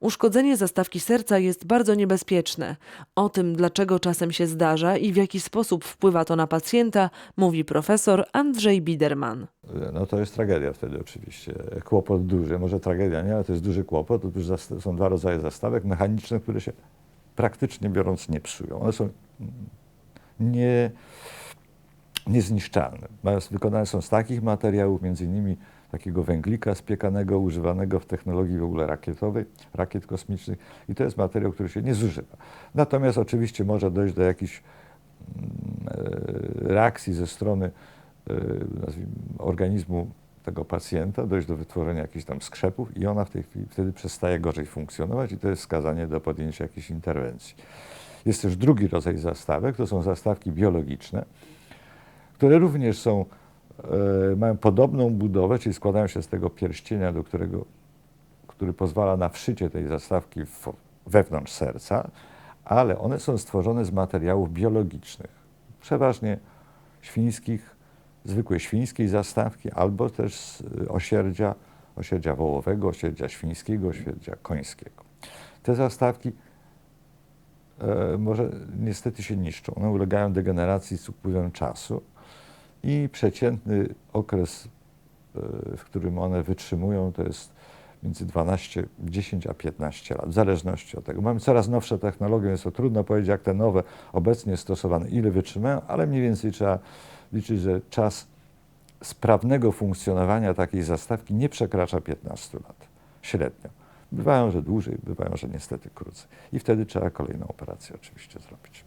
Uszkodzenie zastawki serca jest bardzo niebezpieczne. O tym, dlaczego czasem się zdarza i w jaki sposób wpływa to na pacjenta, mówi profesor Andrzej Biderman. No to jest tragedia wtedy oczywiście. Kłopot duży, może tragedia nie, ale to jest duży kłopot. Otóż są dwa rodzaje zastawek mechanicznych, które się praktycznie biorąc nie psują. One są nie, niezniszczalne. Wykonane są z takich materiałów, między innymi takiego węglika spiekanego, używanego w technologii w ogóle rakietowej, rakiet kosmicznych i to jest materiał, który się nie zużywa. Natomiast oczywiście może dojść do jakichś mm, e, reakcji ze strony e, nazwijmy, organizmu tego pacjenta, dojść do wytworzenia jakichś tam skrzepów i ona w tej chwili wtedy przestaje gorzej funkcjonować i to jest skazanie do podjęcia jakiejś interwencji. Jest też drugi rodzaj zastawek, to są zastawki biologiczne, które również są, e, mają podobną budowę, czyli składają się z tego pierścienia, do którego, który pozwala na wszycie tej zastawki wewnątrz serca, ale one są stworzone z materiałów biologicznych, przeważnie świńskich, zwykłej świńskiej zastawki, albo też z y, osierdzia, osierdzia wołowego, osierdzia świńskiego, osierdzia końskiego. Te zastawki e, może niestety się niszczą. One ulegają degeneracji z upływem czasu i przeciętny okres, e, w którym one wytrzymują, to jest między 12, 10 a 15 lat, w zależności od tego. Mamy coraz nowsze technologie, więc to trudno powiedzieć, jak te nowe obecnie stosowane, ile wytrzymają, ale mniej więcej trzeba liczyć, że czas sprawnego funkcjonowania takiej zastawki nie przekracza 15 lat średnio. Bywają, że dłużej, bywają, że niestety krócej. I wtedy trzeba kolejną operację oczywiście zrobić.